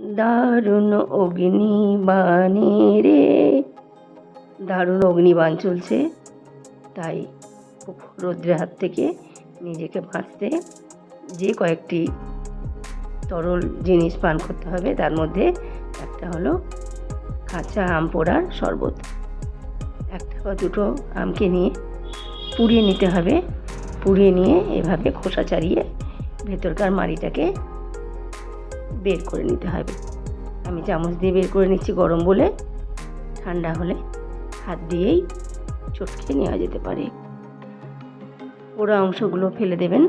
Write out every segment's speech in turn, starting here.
দারুণ অগ্নিবাণী রে। দারুণ অগ্নিবাণ চলছে। তাই রৌদ্রের হাত থেকে নিজেকে বাঁচতে যে কয়েকটি তরল জিনিস পান করতে হবে, তার মধ্যে একটা হলো কাঁচা আম পোড়ার শরবত। একটা বা দুটো আমকে নিয়ে পুড়িয়ে নিতে হবে। পুড়িয়ে নিয়ে এভাবে খোসা ছাড়িয়ে ভেতরকার মাড়িটাকে বের করে নিতে হবে। আমি চামচ দিয়ে বের করে নিচ্ছি গরম বলে। ঠান্ডা হলে হাত দিয়েই চটকে নেওয়া যেতে পারে। পোড়া অংশগুলো ফেলে দেবেন।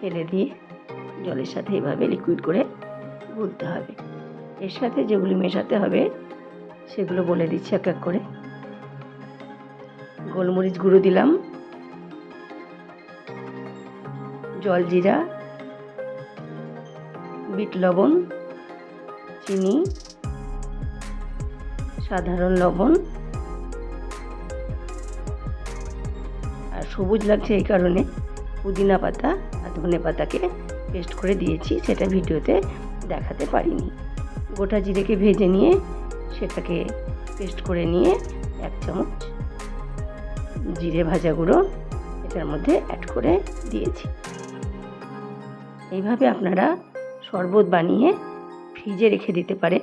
ফেলে দিয়ে জলের সাথে এভাবে লিকুইড করে গুলতে হবে। এর সাথে যেগুলি মেশাতে হবে, সেগুলো বলে দিচ্ছি এক এক করে। গোলমরিচ গুঁড়ো দিলাম। জলজিরা বিট লবণ, চিনি, সাধারণ লবণ, আর সবুজ লাগছে এই কারণে পুদিনা পাতা আর ধনে পাতাকে পেস্ট করে দিয়েছি, সেটা ভিডিওতে দেখাতে পারিনি। গোটা জিরেকে ভেজে নিয়ে সেটাকে পেস্ট করে নিয়ে এক চামচ জিরে ভাজা গুঁড়ো এটার মধ্যে অ্যাড করে দিয়েছি। এইভাবে আপনারা শরবত বানিয়ে ফ্রিজে রেখে দিতে পারেন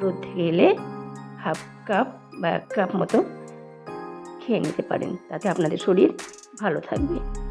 রোদ থেকে এলে হাফ কাপ বা এক কাপ মতো খেয়ে নিতে পারেন। তাতে আপনাদের শরীর ভালো থাকবে।